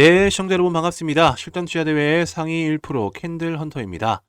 네, 시청자 여러분 반갑습니다. 실전 투자 대회 상위 1% 캔들 헌터입니다.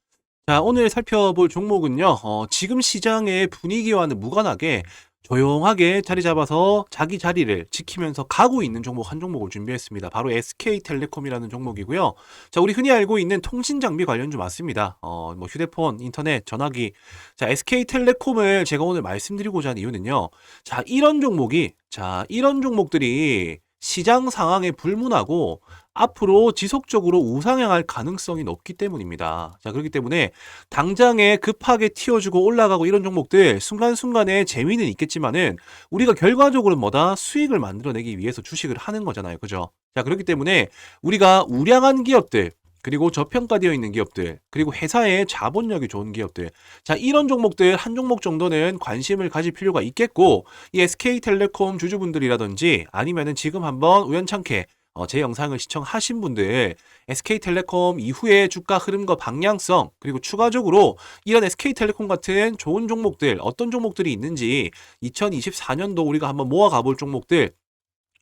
자, 오늘 살펴볼 종목은요. 어, 지금 시장의 분위기와는 무관하게 조용하게 자리 잡아서 자기 자리를 지키면서 가고 있는 종목 한 종목을 준비했습니다. 바로 SK텔레콤이라는 종목이고요. 자, 우리 흔히 알고 있는 통신 장비 관련주 맞습니다. 어, 뭐 휴대폰, 인터넷, 전화기. 자, SK텔레콤을 제가 오늘 말씀드리고자 하는 이유는요. 자, 이런 종목이 자, 이런 종목들이 시장 상황에 불문하고 앞으로 지속적으로 우상향할 가능성이 높기 때문입니다. 자, 그렇기 때문에 당장에 급하게 튀어주고 올라가고 이런 종목들 순간순간에 재미는 있겠지만은 우리가 결과적으로 뭐다 수익을 만들어내기 위해서 주식을 하는 거잖아요. 그죠? 자, 그렇기 때문에 우리가 우량한 기업들 그리고 저평가되어 있는 기업들, 그리고 회사의 자본력이 좋은 기업들. 자, 이런 종목들 한 종목 정도는 관심을 가질 필요가 있겠고, 이 SK텔레콤 주주분들이라든지 아니면은 지금 한번 우연찮게 어, 제 영상을 시청하신 분들, SK텔레콤 이후의 주가 흐름과 방향성, 그리고 추가적으로 이런 SK텔레콤 같은 좋은 종목들, 어떤 종목들이 있는지 2024년도 우리가 한번 모아가 볼 종목들,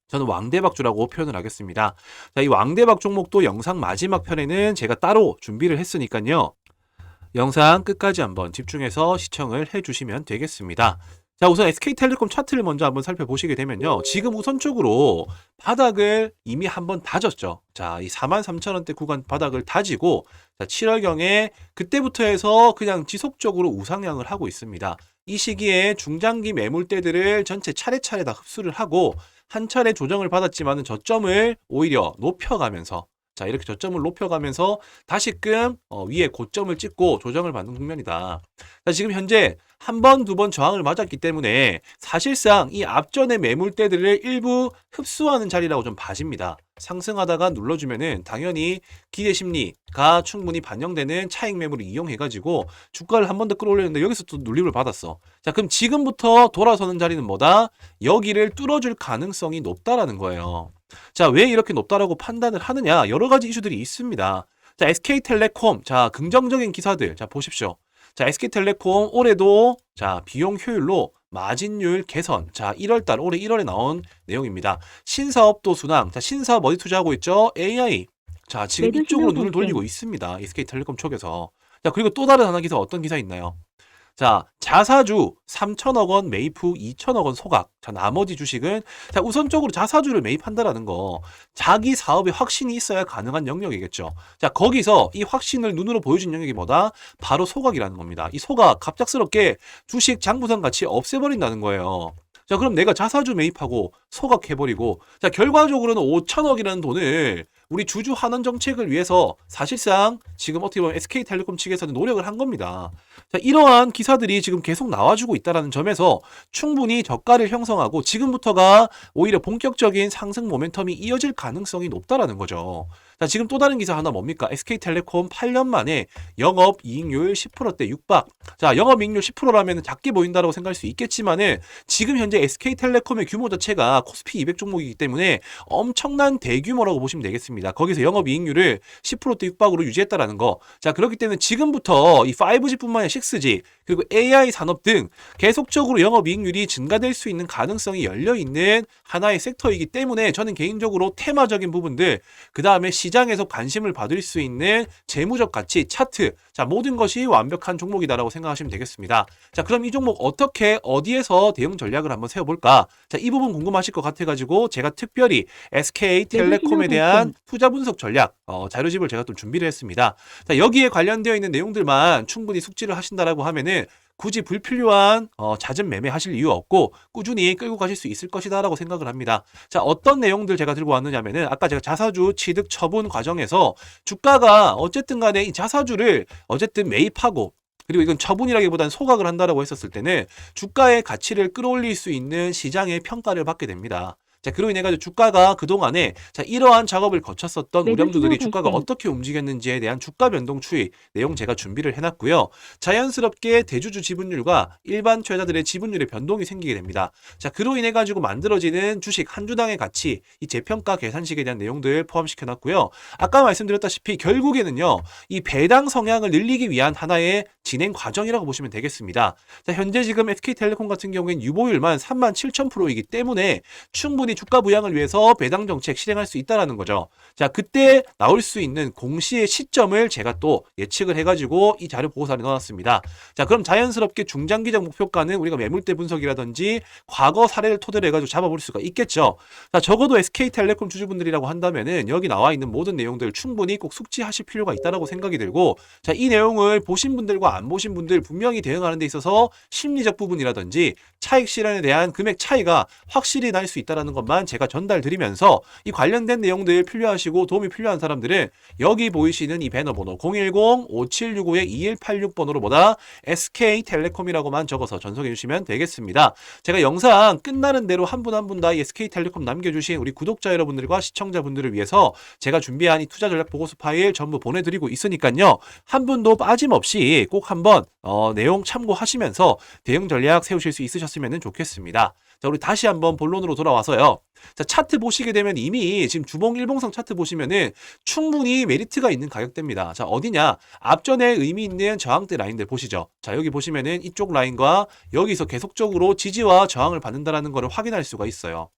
저는 왕대박주라고 표현을 하겠습니다. 자, 이 왕대박 종목도 영상 마지막 편에는 제가 따로 준비를 했으니까요. 영상 끝까지 한번 집중해서 시청을 해주시면 되겠습니다. 자, 우선 SK텔레콤 차트를 먼저 한번 살펴보시게 되면요. 지금 우선적으로 바닥을 이미 한번 다졌죠. 자, 이 43,000원대 구간 바닥을 다지고, 자, 7월경에 그때부터 해서 그냥 지속적으로 우상향을 하고 있습니다. 이 시기에 중장기 매물대들을 전체 차례차례 다 흡수를 하고, 한 차례 조정을 받았지만은 저점을 오히려 높여가면서 자 이렇게 저점을 높여가면서 다시금 어, 위에 고점을 찍고 조정을 받는 국면이다. 자 지금 현재 한 번, 두 번 저항을 맞았기 때문에 사실상 이 앞전의 매물대들을 일부 흡수하는 자리라고 좀 봐집니다. 상승하다가 눌러주면은 당연히 기대 심리가 충분히 반영되는 차익 매물을 이용해가지고 주가를 한 번 더 끌어올렸는데 여기서 또 눌림을 받았어. 자, 그럼 지금부터 돌아서는 자리는 뭐다? 여기를 뚫어줄 가능성이 높다라는 거예요. 자, 왜 이렇게 높다라고 판단을 하느냐? 여러 가지 이슈들이 있습니다. 자, SK텔레콤. 자, 긍정적인 기사들. 자, 보십시오. 자, SK텔레콤 올해도 자, 비용 효율로 마진율 개선. 자, 1월 달 올해 1월에 나온 내용입니다. 신사업도 순항. 자, 신사업 어디 투자하고 있죠? AI. 자, 지금 이쪽으로 눈을. 돌리고 있습니다. SK텔레콤 쪽에서. 자, 그리고 또 다른 하나 기사 어떤 기사 있나요? 자, 자사주 3천억 원 매입 후 2천억 원 소각. 자, 나머지 주식은 자, 우선적으로 자사주를 매입한다라는 거. 자기 사업에 확신이 있어야 가능한 영역이겠죠. 자, 거기서 이 확신을 눈으로 보여준 영역이 뭐다? 바로 소각이라는 겁니다. 이 소각 갑작스럽게 주식 장부상 가치 없애버린다는 거예요. 자, 그럼 내가 자사주 매입하고 소각해버리고, 자, 결과적으로는 5천억이라는 돈을 우리 주주 환원 정책을 위해서 사실상 지금 어떻게 보면 SK텔레콤 측에서는 노력을 한 겁니다. 자, 이러한 기사들이 지금 계속 나와주고 있다는 점에서 충분히 저가를 형성하고 지금부터가 오히려 본격적인 상승 모멘텀이 이어질 가능성이 높다라는 거죠. 자, 지금 또 다른 기사 하나 뭡니까? SK텔레콤 8년 만에 영업 이익률 10%대 육박. 자, 영업 이익률 10%라면 작게 보인다고 생각할 수 있겠지만은 지금 현재 SK텔레콤의 규모 자체가 코스피 200 종목이기 때문에 엄청난 대규모라고 보시면 되겠습니다. 거기서 영업 이익률을 10%대 육박으로 유지했다라는 거. 자, 그렇기 때문에 지금부터 이 5G뿐만 아니라 6G 그리고 AI 산업 등 계속적으로 영업 이익률이 증가될 수 있는 가능성이 열려 있는 하나의 섹터이기 때문에 저는 개인적으로 테마적인 부분들 그 다음에 시 장에서 관심을 받을 수 있는 재무적 가치 차트 자 모든 것이 완벽한 종목이다라고 생각하시면 되겠습니다. 자 그럼 이 종목 어떻게 어디에서 대응 전략을 한번 세워볼까? 자이 부분 궁금하실 것 같아가지고 제가 특별히 SK텔레콤에 대한 투자 분석 전략 어, 자료집을 제가 또 준비를 했습니다. 자 여기에 관련되어 있는 내용들만 충분히 숙지를 하신다라고 하면은 굳이 불필요한 어, 잦은 매매 하실 이유 없고 꾸준히 끌고 가실 수 있을 것이다라고 생각을 합니다. 자, 어떤 내용들 제가 들고 왔느냐면은 아까 제가 자사주 취득 처분 과정에서 주가가 어쨌든 간에 이 자사주를 어쨌든 매입하고 그리고 이건 처분이라기보다는 소각을 한다라고 했었을 때는 주가의 가치를 끌어올릴 수 있는 시장의 평가를 받게 됩니다. 자, 그로 인해 가지고 주가가 그동안에 자, 이러한 작업을 거쳤었던 우량주들이 주가가. 어떻게 움직였는지에 대한 주가 변동 추이 내용 제가 준비를 해 놨고요. 자연스럽게 대주주 지분율과 일반 투자자들의 지분율의 변동이 생기게 됩니다. 자, 그로 인해 가지고 만들어지는 주식 한 주당의 가치, 이 재평가 계산식에 대한 내용들 포함시켜 놨고요. 아까 말씀드렸다시피 결국에는요. 이 배당 성향을 늘리기 위한 하나의 진행 과정이라고 보시면 되겠습니다. 자, 현재 지금 SK텔레콤 같은 경우에는 유보율만 3만 7천 프로이기 때문에 충분히 주가 부양을 위해서 배당 정책 실행할 수 있다라는 거죠. 자, 그때 나올 수 있는 공시의 시점을 제가 또 예측을 해가지고 이 자료 보고서에 넣어놨습니다. 자, 그럼 자연스럽게 중장기적 목표가는 우리가 매물대 분석이라든지 과거 사례를 토대로 해가지고 잡아볼 수가 있겠죠. 자, 적어도 SK텔레콤 주주분들이라고 한다면은 여기 나와 있는 모든 내용들 충분히 꼭 숙지하실 필요가 있다라고 생각이 들고, 자, 이 내용을 보신 분들과 안 보신 분들 분명히 대응하는 데 있어서 심리적 부분이라든지 차익 실현에 대한 금액 차이가 확실히 날 수 있다라는 것만 제가 전달 드리면서 이 관련된 내용들 필요하시고 도움이 필요한 사람들은 여기 보이시는 이 배너 번호 010-5765-2186번호로 보다 SK텔레콤이라고만 적어서 전송해 주시면 되겠습니다. 제가 영상 끝나는 대로 한 분 한 분 다 SK텔레콤 남겨주신 우리 구독자 여러분들과 시청자분들을 위해서 제가 준비한 이 투자 전략 보고서 파일 전부 보내드리고 있으니까요. 한 분도 빠짐없이 꼭 한번 어, 내용 참고하시면서 대응 전략 세우실 수 있으셨으면 좋겠습니다. 자, 우리 다시 한번 본론으로 돌아와서요. 자, 차트 보시게 되면 이미 지금 주봉 일봉상 차트 보시면은 충분히 메리트가 있는 가격대입니다. 자, 어디냐? 앞전에 의미 있는 저항대 라인들 보시죠. 자, 여기 보시면은 이쪽 라인과 여기서 계속적으로 지지와 저항을 받는다라는 것을 확인할 수가 있어요.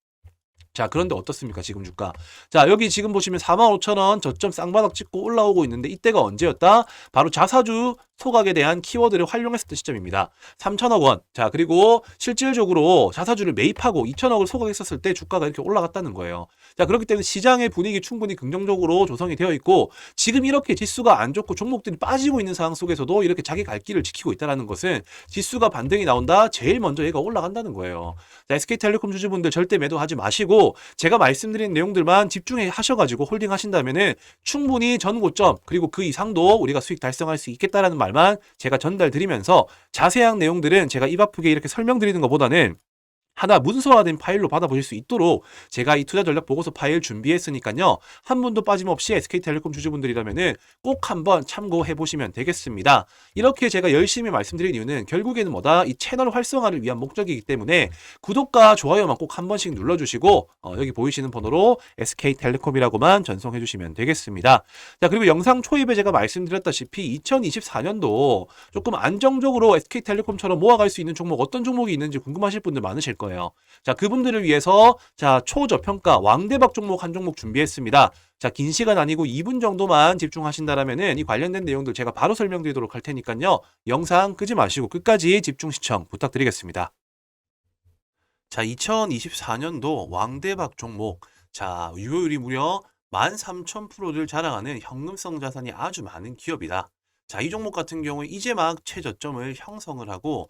자, 그런데 어떻습니까? 지금 주가. 자, 여기 지금 보시면 45,000원 저점 쌍바닥 찍고 올라오고 있는데 이때가 언제였다? 바로 자사주 소각에 대한 키워드를 활용했었던 시점입니다. 3천억 원. 자, 그리고 실질적으로 자사주를 매입하고 2천억을 소각했었을 때 주가가 이렇게 올라갔다는 거예요. 자, 그렇기 때문에 시장의 분위기 충분히 긍정적으로 조성이 되어 있고 지금 이렇게 지수가 안 좋고 종목들이 빠지고 있는 상황 속에서도 이렇게 자기 갈 길을 지키고 있다는 것은 지수가 반등이 나온다. 제일 먼저 얘가 올라간다는 거예요. 자, SK텔레콤 주주분들 절대 매도하지 마시고 제가 말씀드린 내용들만 집중해 하셔가지고 홀딩 하신다면은 충분히 전 고점 그리고 그 이상도 우리가 수익 달성할 수 있겠다라는 말만 제가 전달 드리면서 자세한 내용들은 제가 입 아프게 이렇게 설명드리는 것보다는 하나 문서화된 파일로 받아보실 수 있도록 제가 이 투자 전략 보고서 파일 준비했으니까요. 한 분도 빠짐없이 SK텔레콤 주주분들이라면은 꼭 한번 참고해 보시면 되겠습니다. 이렇게 제가 열심히 말씀드린 이유는 결국에는 뭐다? 이 채널 활성화를 위한 목적이기 때문에 구독과 좋아요만 꼭 한 번씩 눌러주시고 어, 여기 보이시는 번호로 SK텔레콤이라고만 전송해 주시면 되겠습니다. 자 그리고 영상 초입에 제가 말씀드렸다시피 2024년도 조금 안정적으로 SK텔레콤처럼 모아갈 수 있는 종목 어떤 종목이 있는지 궁금하실 분들 많으실 거예요. 자 그분들을 위해서 자 초저평가 왕대박 종목 한 종목 준비했습니다. 자, 긴 시간 아니고 2분 정도만 집중하신다라면은 이 관련된 내용들 제가 바로 설명드리도록 할 테니까요. 영상 끄지 마시고 끝까지 집중 시청 부탁드리겠습니다. 자, 2024년도 왕대박 종목. 자, 유효율이 무려 13,000%를 자랑하는 현금성 자산이 아주 많은 기업이다. 자, 이 종목 같은 경우에 이제 막 최저점을 형성을 하고